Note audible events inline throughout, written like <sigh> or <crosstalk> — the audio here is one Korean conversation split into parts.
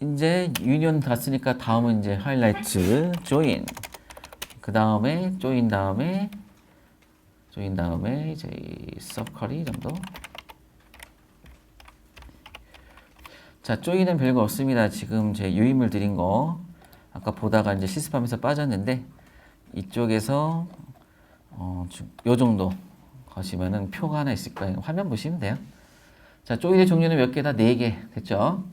이제 유니온 갔으니까 다음은 이제 하이라이트 조인. 그 다음에 조인 다음에 조인 다음에 이제 서커리 정도. 자, 조인은 별거 없습니다. 지금 제 유인물 드린 거 아까 보다가 이제 실습하면서 빠졌는데 이쪽에서 어, 주- 요 정도 가시면은 표가 하나 있을 거예요. 화면 보시면 돼요. 자, 조인의 종류는 몇 개다? 네 개 됐죠?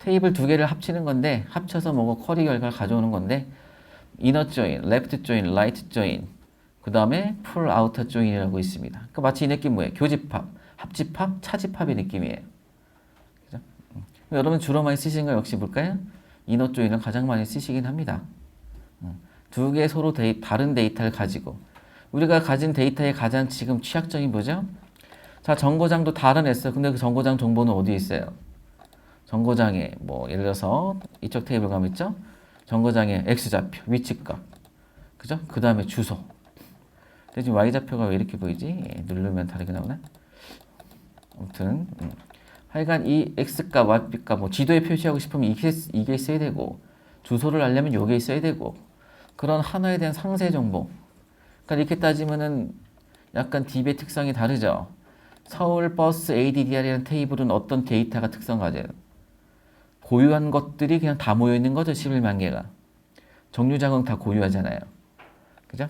테이블 두 개를 합치는 건데 합쳐서 뭐고 쿼리 결과를 가져오는 건데 레프트 조인, 라이트 조인, 그 다음에 풀 아우터 조인이라고 있습니다. 그러니까 마치 이 느낌 뭐예요? 교집합, 합집합, 차집합의 느낌이에요. 그죠? 음. 여러분 주로 많이 쓰시는 거 역시 볼까요? 이너 조인을 가장 많이 쓰시긴 합니다. 음. 두개 서로 데이, 다른 데이터를 가지고 우리가 가진 데이터의 가장 지금 취약점이 뭐죠? 자 정거장도 했어. 근데 그 정거장 정보는 어디에 있어요? 정거장에 뭐 예를 들어서 이쪽 테이블 가면 있죠? 정거장에 x좌표, 위치값, 그죠? 그 다음에 주소. 근데 지금 y좌표가 왜 이렇게 보이지? 예, 누르면 다르게 나오나? 아무튼 음. 하여간 이 x값, y값 뭐 지도에 표시하고 싶으면 이게, 이게 있어야 되고 주소를 알려면 요게 있어야 되고 그런 하나에 대한 상세 정보. 그러니까 이렇게 따지면은 약간 DB의 특성이 다르죠. 서울 버스 ADDR이라는 테이블은 어떤 데이터가 특성 가져요? 고유한 것들이 그냥 다 모여 있는 거죠. 11만 개가. 정류장은 다 고유하잖아요. 그죠?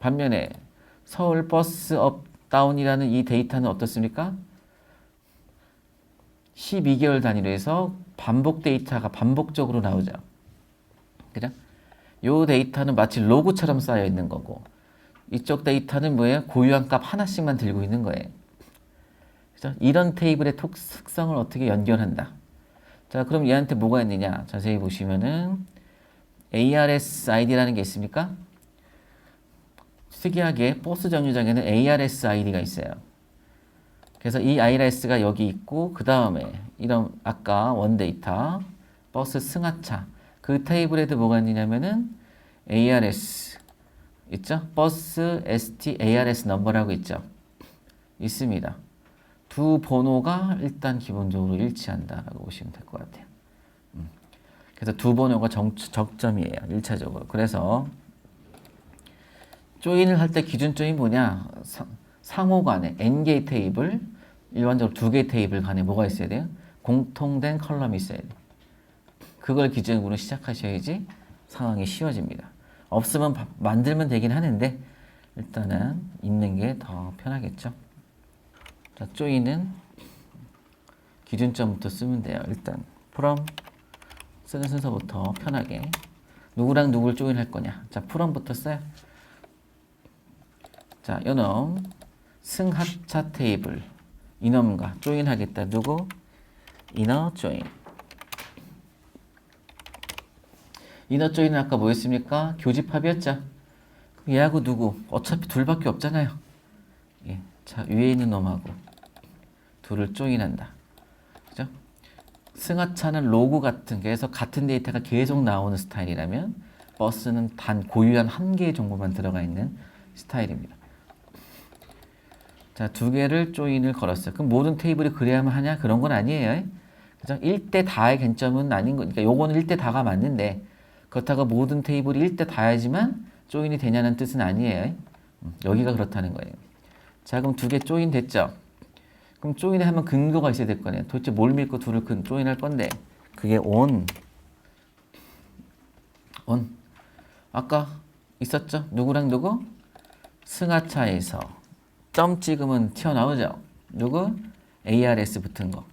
반면에 서울 버스 업 다운이라는 이 데이터는 어떻습니까? 12개월 단위로 해서 반복 데이터가 반복적으로 나오죠. 그죠? 요 데이터는 마치 로고처럼 쌓여 있는 거고 이쪽 데이터는 뭐예요? 고유한 값 하나씩만 들고 있는 거예요. 그죠? 이런 테이블의 톡- 특성을 어떻게 연결한다? 자, 그럼 얘한테 뭐가 있느냐? 자세히 보시면은 ARS ID라는 게 있습니까? 특이하게 버스 정류장에는 ARS ID가 있어요. 그래서 이 IRS가 여기 있고 그 다음에 이런 아까 원데이터 버스 승하차 그 테이블에도 뭐가 있느냐면은 ARS 있죠? 버스 ST ARS 넘버라고 있죠? 있습니다. 두 번호가 일단 기본적으로 일치한다라고 보시면 될 것 같아요. 음. 그래서 두 번호가 정, 적점이에요. 1차적으로. 그래서 조인을 할 때 기준점이 뭐냐? 사- 상호 간에 n개의 테이블, 일반적으로 두 개의 테이블 간에 뭐가 있어야 돼요? 공통된 컬럼이 있어야 돼요. 그걸 기준으로 시작하셔야지 상황이 쉬워집니다. 없으면 바- 만들면 되긴 하는데 일단은 있는 게 더 편하겠죠. 자, 조인은 기준점부터 쓰면 돼요. 일단 from 쓰는 순서부터 편하게 누구랑 누굴 조인 할 거냐. 자, from부터 써요. 자, 요놈 승합차 테이블 이놈과 조인하겠다. 누구? 이너 조인. 이너 조인은 아까 뭐였습니까? 교집합이었죠. 그럼 얘하고 누구? 어차피 둘밖에 없잖아요. 예. 자, 위에 있는 놈하고 둘을 조인한다. 그죠? 승하차는 로고 같은 그래서 같은 데이터가 계속 나오는 스타일이라면 버스는 단 고유한 한 개의 정보만 들어가 있는 스타일입니다. 자, 두 개를 조인을 걸었어요. 그럼 모든 테이블이 그래야만 하냐? 그런 건 아니에요. 그죠? 1대 다의 개점은 아닌 거. 그러니까 요거는 1대 다가 맞는데 그렇다고 모든 테이블이 1대 다야지만 조인이 되냐는 뜻은 아니에요. 음, 여기가 그렇다는 거예요. 자, 그럼 두 개 조인 됐죠? 그럼 조인을 하면 근거가 있어야 될 거네요. 도대체 뭘 믿고 둘을 근 조인할 건데 그게 on. on. 아까 있었죠? 누구랑 누구? 승하차에서 점 찍으면 튀어나오죠? 누구? ARS 붙은 거.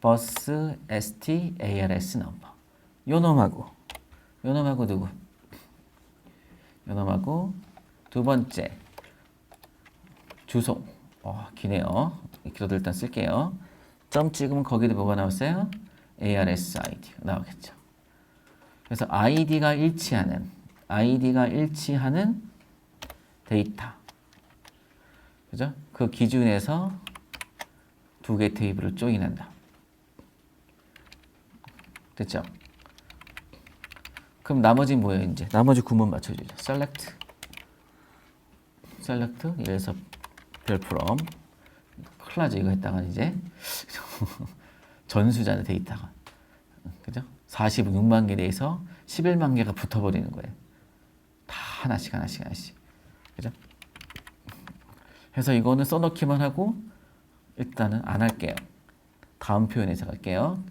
버스 ST ARS 넘버. 요 놈하고 요 놈하고 누구? 요 놈하고 두 번째 주소. 어, 기네요. 길어도 일단 쓸게요. 점 찍으면 거기도 뭐가 나왔어요? ARS ID 나오겠죠. 그래서 ID가 일치하는 ID가 일치하는 데이터. 그죠? 그 기준에서 두 개 테이블을 조인한다. 됐죠? 그럼 나머지 뭐예요, 이제? 나머지 구문 맞춰주죠. select. select. 이래서 별 from 나죠. 이거 했다가 이제 <laughs> 전수잖아 데이터가. 그죠? 46만 개 내에서 11만 개가 붙어버리는 거예요. 다 하나씩 하나씩 하나씩. 그죠? 그래서 이거는 써놓기만 하고 일단은 안 할게요. 다음 표현에서 갈게요.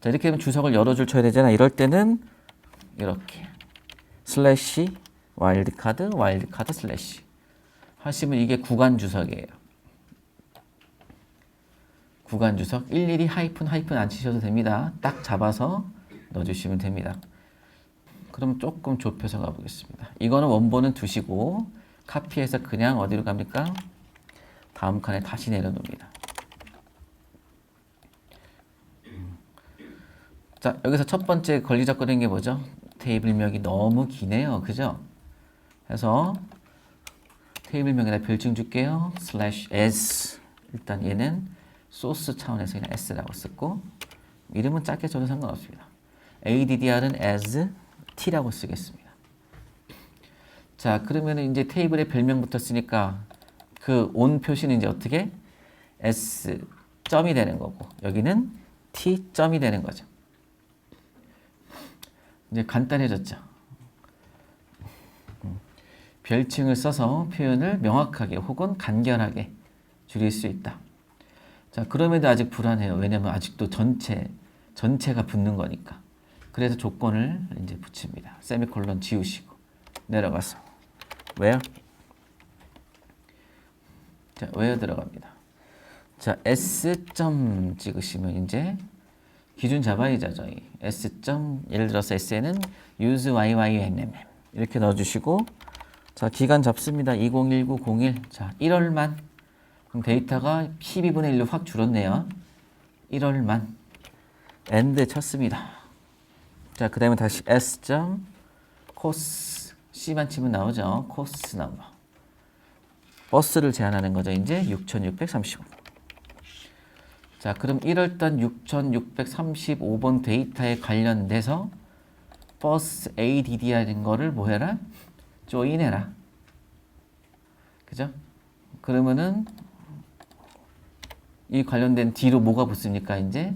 자 이렇게 하면 주석을 여러 줄 쳐야 되잖아. 이럴 때는 이렇게 슬래시 와일드카드 와일드카드 슬래시 하시면 이게 구간 주석이에요. 구간 주석 일일이 하이픈 하이픈 안 치셔도 됩니다. 딱 잡아서 넣어주시면 됩니다. 그럼 조금 좁혀서 가보겠습니다. 이거는 원본은 두시고 카피해서 그냥 어디로 갑니까? 다음 칸에 다시 내려놓습니다. 자 여기서 첫 번째 걸리적거리는 게 뭐죠? 테이블명이 너무 기네요. 그죠? 그래서 테이블명에다 별칭 줄게요. slash s 일단 얘는 소스 차원에서 그냥 s라고 썼고 이름은 짧게 줘도 상관없습니다. addr은 as t라고 쓰겠습니다. 자 그러면 이제 테이블에 별명 붙었으니까 그 온 표시는 이제 어떻게 s 점이 되는 거고 여기는 t 점이 되는 거죠. 이제 간단해졌죠. 음, 별칭을 써서 표현을 명확하게 혹은 간결하게 줄일 수 있다. 자, 그럼에도 아직 불안해요. 왜냐면 아직도 전체, 전체가 붙는 거니까. 그래서 조건을 이제 붙입니다. 세미콜론 지우시고 내려가서 where 자, where 들어갑니다. 자, s 점 찍으시면 이제 기준 저희. s 점 예를 들어서 s에는 use yymm 이렇게 넣어주시고 자 기간 잡습니다. 201901 자 1월만 그럼 데이터가 12분의 1로 확 줄었네요. 1월만 end 쳤습니다. 자 그다음에 다시 s 점 코스 c만 치면 나오죠. 코스 넘버 버스를 제한하는 거죠. 이제 6635. 자, 그럼 1월달 6635번 데이터에 관련돼서 버스 ADD라는 거를 뭐 해라? 조인해라. 그죠? 그러면은 이 관련된 D로 뭐가 붙습니까? 이제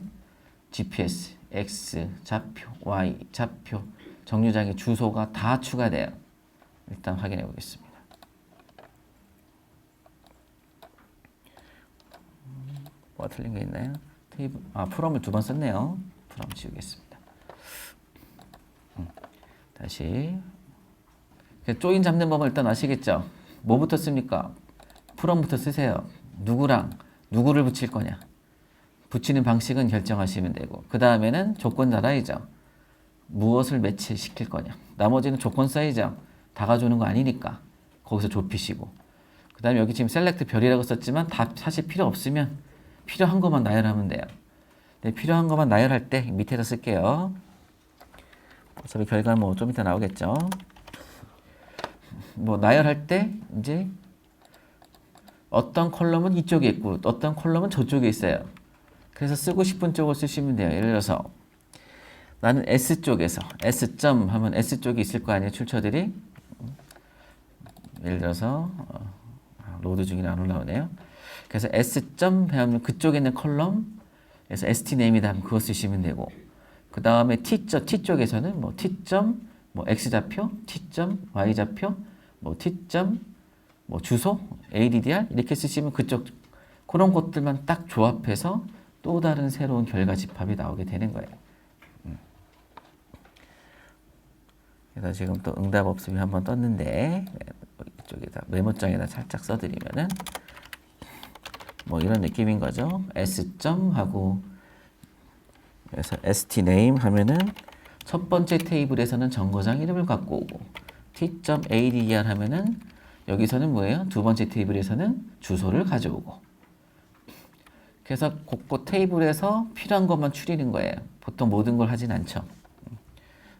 GPS, X, 좌표, Y, 좌표, 정류장의 주소가 다 추가돼요. 일단 확인해 보겠습니다. 뭐가 틀린 게 있나요? 테이블 아 프롬을 두 번 썼네요. 프롬 지우겠습니다. 음, 다시 조인 잡는 법을 일단 아시겠죠? 뭐부터 씁니까? 프롬부터 쓰세요. 누구랑 누구를 붙일 거냐? 붙이는 방식은 결정하시면 되고 그 다음에는 조건 달아야죠. 무엇을 매치시킬 거냐? 나머지는 조건 쌓이죠. 다 가져오는 거 아니니까 거기서 좁히시고 그 다음에 여기 지금 셀렉트 별이라고 썼지만 다 사실 필요 없으면 필요한 것만 나열하면 돼요. 네, 필요한 것만 나열할 때 밑에다 쓸게요. 어차피 결과는 뭐좀 이따 나오겠죠. 뭐 나열할 때 이제 어떤 컬럼은 이쪽에 있고 어떤 컬럼은 저쪽에 있어요. 그래서 쓰고 싶은 쪽을 쓰시면 돼요. 예를 들어서 나는 S 쪽에서 S 점 하면 S 쪽에 있을 거 아니에요. 출처들이 예를 들어서 어, 로드 중이라 안 올라오네요. 그래서 S 점 하면 그쪽에 있는 컬럼에서 ST 네임이다 하면 그거 쓰시면 되고 그 다음에 T 점 T 쪽에서는 뭐 T 점 뭐 X 좌표, T 점 Y 좌표, 뭐 T 점 뭐 주소, ADDR 이렇게 쓰시면 그쪽 그런 것들만 딱 조합해서 또 다른 새로운 결과 집합이 나오게 되는 거예요. 음. 그래서 지금 또 응답 없음이 한번 떴는데 이쪽에다 메모장에다 살짝 써드리면은 뭐 이런 느낌인 거죠. S 점 하고 그래서 st name 하면은 첫 번째 테이블에서는 정거장 이름을 갖고 오고 t 점 addr 하면은 여기서는 뭐예요? 두 번째 테이블에서는 주소를 가져오고 그래서 곳곳 테이블에서 필요한 것만 추리는 거예요. 보통 모든 걸 하진 않죠.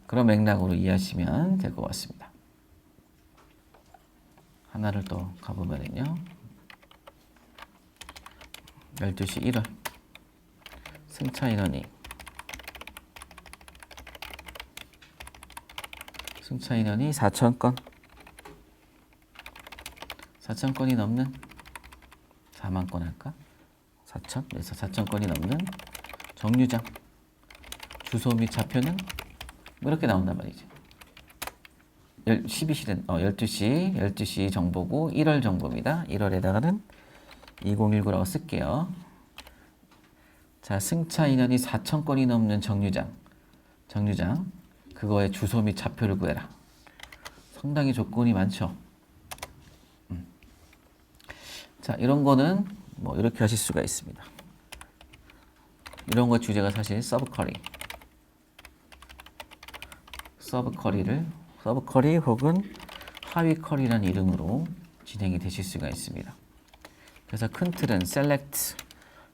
그런 맥락으로 이해하시면 될 것 같습니다. 하나를 또 가보면은요. 12시 1월 승차 인원이 승차 인원이 4,000건 4,000건이 넘는 4만 건 할까? 4천에서 4천 건이 넘는 정류장 주소 및 좌표는 뭐 이렇게 나온단 말이죠. 12시는 어, 12시 12시 정보고 1월 정보입니다. 1월에다가는 2019라고 쓸게요. 자, 승차 인원이 4천 건이 넘는 정류장. 정류장. 그거의 주소 및 좌표를 구해라. 상당히 조건이 많죠. 음. 자, 이런 거는 뭐 이렇게 하실 수가 있습니다. 이런 거 주제가 사실 서브 커리. 서브 커리를 서브 커리 혹은 하위 커리라는 이름으로 진행이 되실 수가 있습니다. 그래서 큰 틀은 select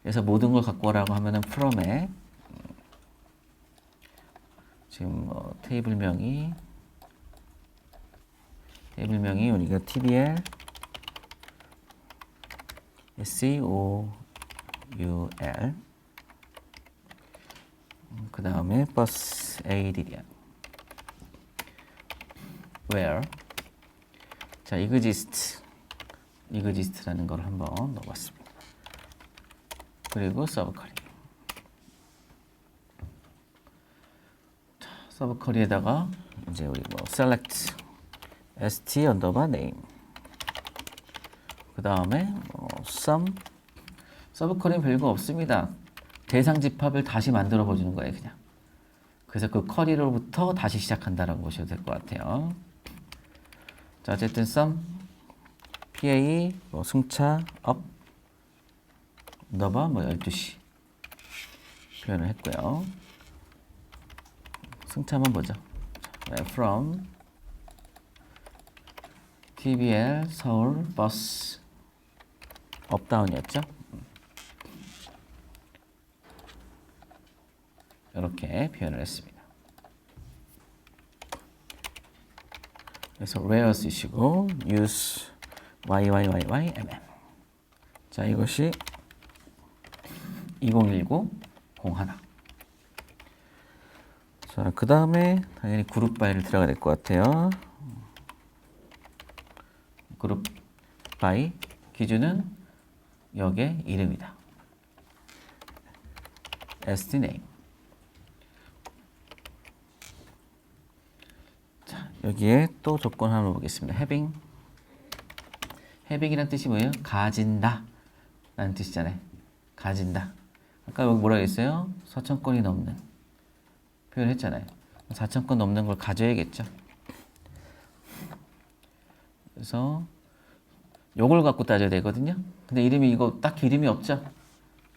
에서 모든 걸 갖고 오라고 하면은 from에 음, 지금 뭐 테이블명이 테이블명이 우리가 tbl seoul 그 다음에 bus add야 where? 자 exist라는 걸 한번 넣어봤습니다. 그리고 서브커리 자, 서브커리에다가 이제 우리 뭐 select st 언더바 name 그 다음에 뭐 sum 서브커리는 별거 없습니다. 대상 집합을 다시 만들어 보주는 거예요, 그냥. 그래서 그 커리로부터 다시 시작한다라고 보셔도 될 것 같아요. 자, 어쨌든 sum PA 뭐 승차 up 너바 뭐 12시 표현을 했고요. 승차만 보죠. 네, from TBL 서울 버스 업다운이었죠. 이렇게 표현을 했습니다. 그래서 where 쓰시고 use yyyymm 자 이것이 2019 01 자, 그 다음에 당연히 그룹 바이를 들어가야 될 것 같아요. 그룹 바이 기준은 역의 이름이다. SD name. 자, 여기에 또 조건 하나 보겠습니다. having. Having이란 뜻이 뭐예요? 가진다. 라는 뜻이잖아요. 가진다. 아까 여기 뭐라 했어요? 4천 건이 넘는 표현 했잖아요. 4천 건 넘는 걸 가져야겠죠. 그래서 요걸 갖고 따져야 되거든요. 근데 이름이 이거 딱 이름이 없죠.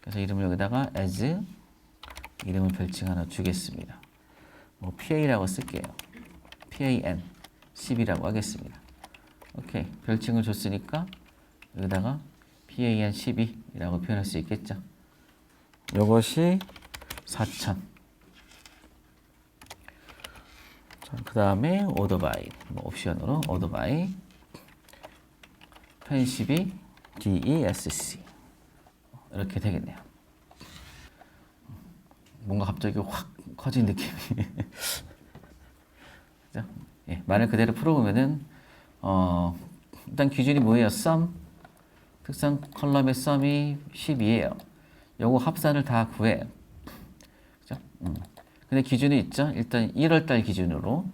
그래서 이름을 여기다가 as 이름을 별칭 하나 주겠습니다. 뭐 PA라고 쓸게요. PAN 10이라고 하겠습니다. 오케이 별칭을 줬으니까 여기다가 PAN 12이라고 표현할 수 있겠죠. 요것이 4천. 자, 그 다음에 오토바이, 뭐 옵션으로 오토바이, 편집이 DESC 이렇게 되겠네요. 뭔가 갑자기 확 커진 느낌이. <laughs> 그죠? 예, 말을 그대로 풀어보면은 어, 일단 기준이 뭐예요? sum 특성 컬럼의 sum이 10이에요. 요거 합산을 다 구해요. 그죠? 음. 근데 기준이 있죠? 일단 1월달 기준으로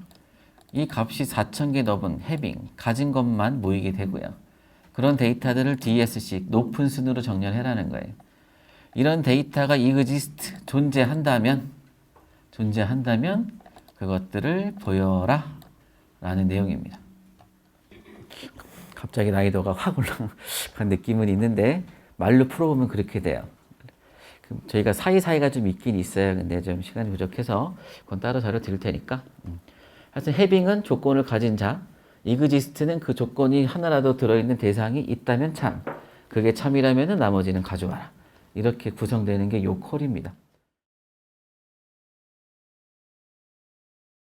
이 값이 4,000개 넘은 해빙, 가진 것만 모이게 되고요. 그런 데이터들을 DSC, 높은 순으로 정렬해라는 거예요. 이런 데이터가 exist, 존재한다면, 존재한다면 그것들을 보여라 라는 내용입니다. 갑자기 난이도가 확 올라간 <laughs> 느낌은 있는데 말로 풀어보면 그렇게 돼요. 그 저희가 사이사이가 좀 있긴 있어요. 근데 좀 시간이 부족해서 그건 따로 자료 드릴 테니까. 음. 하여튼 해빙은 조건을 가진 자, 이그지스트는 그 조건이 하나라도 들어있는 대상이 있다면 참. 그게 참이라면 나머지는 가져와라. 이렇게 구성되는 게요 콜입니다.